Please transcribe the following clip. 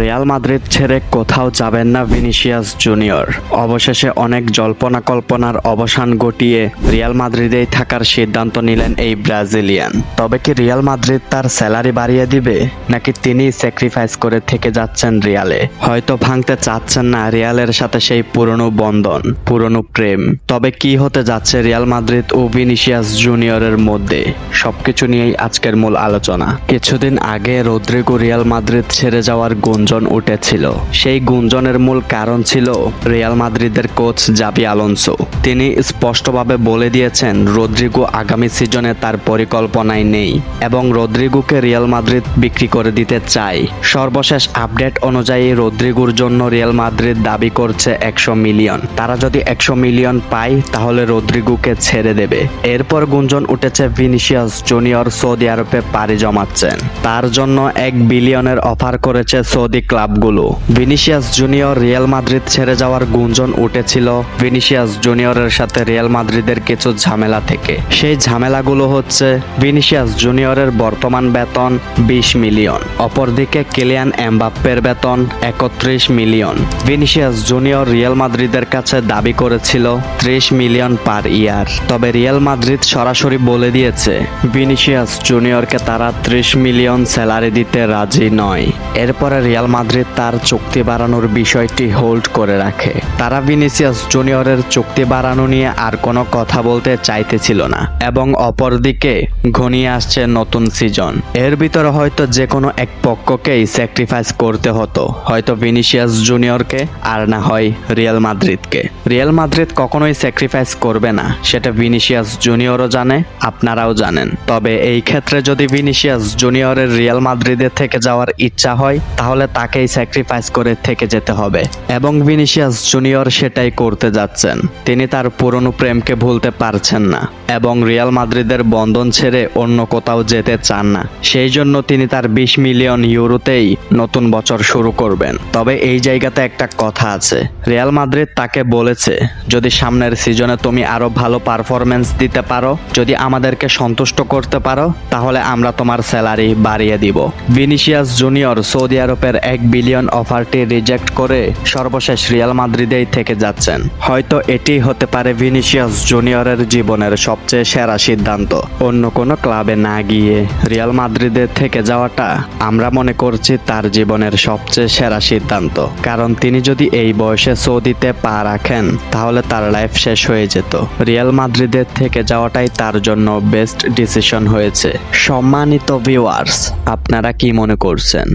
Real Madrid ছেড়ে কোথাও যাবেন না ভিনিসিয়াস জুনিয়র। অবশেষে অনেক জল্পনা কল্পনার অবসান ঘটিয়ে রিয়াল মাদ্রিদেই থাকার সিদ্ধান্ত নিলেন এই ব্রাজিলিয়ান। তবে কি রিয়াল মাদ্রিদ তার স্যালারি বাড়িয়ে দিবে, নাকি তিনি স্যাক্রিফাইস করে থেকে যাচ্ছেন রিয়ালে? হয়তো ভাঙতে চাচ্ছেন না রিয়ালের সাথে সেই পুরনো বন্ধন, পুরনো প্রেম। তবে কি হতে যাচ্ছে রিয়াল মাদ্রিদ ও ভিনিসিয়াস জুনিয়রের মধ্যে? সবকিছু নিয়েই আজকের মূল আলোচনা। কিছুদিন আগে রদ্রিগো রিয়াল মাদ্রিদ ছেড়ে যাওয়ার গুঞ্জন উঠেছিল। সেই গুঞ্জনের মূল কারণ ছিল রিয়াল মাদ্রিদের কোচ জাবি আলোনসো। তিনি স্পষ্টভাবে বলে দিয়েছেন, রদ্রিগো আগামী সিজনে তার পরিকল্পনায় নেই এবং রদ্রিগোকে রিয়াল মাদ্রিদ বিক্রি করে দিতে চায়। সর্বশেষ আপডেট অনুযায়ী রদ্রিগোর জন্য রিয়াল মাদ্রিদ দাবি করছে একশো মিলিয়ন। তারা যদি একশো মিলিয়ন পায়, তাহলে রদ্রিগোকে ছেড়ে দেবে। এরপর গুঞ্জন উঠেছে, ভিনিসিয়াস জুনিয়র সৌদি আরবে পাড়ি জমাচ্ছেন। তার জন্য এক বিলিয়নের অফার করেছে সৌদি ক্লাবগুলো। ভিনিসিয়াস জুনিয়র রিয়াল মাদ্রিদ ছেড়ে যাওয়ার গুঞ্জন উঠেছিল ভিনিসিয়াস জুনিয়রের সাথে রিয়াল মাদ্রিদের কিছু ঝামেলা থেকে। সেই ঝামেলাগুলো হচ্ছে ভিনিসিয়াস জুনিয়রের বর্তমান বেতন বিশ মিলিয়ন, অপরদিকে কেলিয়ান এমবাপ্পের বেতন একত্রিশ মিলিয়ন। ভিনিসিয়াস জুনিয়র রিয়াল মাদ্রিদের কাছে দাবি করেছিল ত্রিশ মিলিয়ন পার ইয়ার। তবে রিয়াল মাদ্রিদ সরাসরি বলে দিয়েছে, ভিনিসিয়াস জুনিয়রকে তারা ত্রিশ মিলিয়ন স্যালারি দিতে রাজি নয়। এরপরে রিয়াল মাদ্রিদ তার চুক্তি বাড়ানোর বিষয়টি হোল্ড করে রাখে। তারা ভিনিসিয়াস জুনিয়রের চুক্তি বাড়ানো নিয়ে আর কোনো কথা বলতে চাইতেছিল না এবং অপরদিকে ঘনিয়ে আসছে নতুন সিজন। এর ভিতরে হয়তো যে কোনো এক পক্ষকেই স্যাক্রিফাইস করতে হতো, হয়তো ভিনিসিয়াস জুনিয়রকে আর না হয় রিয়াল মাদ্রিদকে। রিয়াল মাদ্রিদ কখনোই স্যাক্রিফাইস করবে না, সেটা ভিনিসিয়াস জুনিয়রও জানে, আপনারাও জানেন। তবে এই ক্ষেত্রে যদি ভিনিসিয়াস জুনিয়রের রিয়াল মাদ্রিদের থেকে যাওয়ার ইচ্ছা হয়, তাহলে তাকেই স্যাক্রিফাইস করে থেকে যেতে হবে। এবং ভিনিসিয়াস জুনিয়র সেটাই করতে যাচ্ছেন। তিনি তার পুরনো প্রেমকে ভুলতে পারছেন না। এবং রিয়াল মাদ্রিদের বন্ধন ছেড়ে অন্য কোথাও যেতে চান না। সেই জন্য তিনি তার বিশ মিলিয়ন ইউরোতেই নতুন বছর শুরু করবেন। তবে এই জায়গাতে একটা কথা আছে। রিয়াল মাদ্রিদ তাকে বলেছে, যদি সামনের সিজনে তুমি আরও ভালো পারফরমেন্স দিতে পারো, যদি আমাদেরকে সন্তুষ্ট করতে পারো, তাহলে আমরা তোমার স্যালারি বাড়িয়ে দিব। ভিনিসিয়াস জুনিয়র সৌদি আরবের এক বিলিয়ন অফারটি রিজেক্ট করে সর্বশেষ রিয়াল মাদ্রিদেই থেকে যাচ্ছেন। হয়তো এটি হতে পারে ভিনিসিয়াস জুনিয়রের জীবনের সবচেয়ে সেরা সিদ্ধান্ত। অন্য কোনো ক্লাবে না গিয়ে রিয়াল মাদ্রিদের থেকে যাওয়াটা আমরা মনে করছি তার জীবনের সবচেয়ে সেরা সিদ্ধান্ত। কারণ তিনি যদি এই বয়সে সৌদিতে পা রাখেন, তাহলে তার লাইফ শেষ হয়ে যেত। রিয়াল মাদ্রিদের থেকে যাওয়াটাই তার জন্য বেস্ট ডিসিশন হয়েছে। সম্মানিত ভিউয়ার্স আপনারা কি মনে করছেন?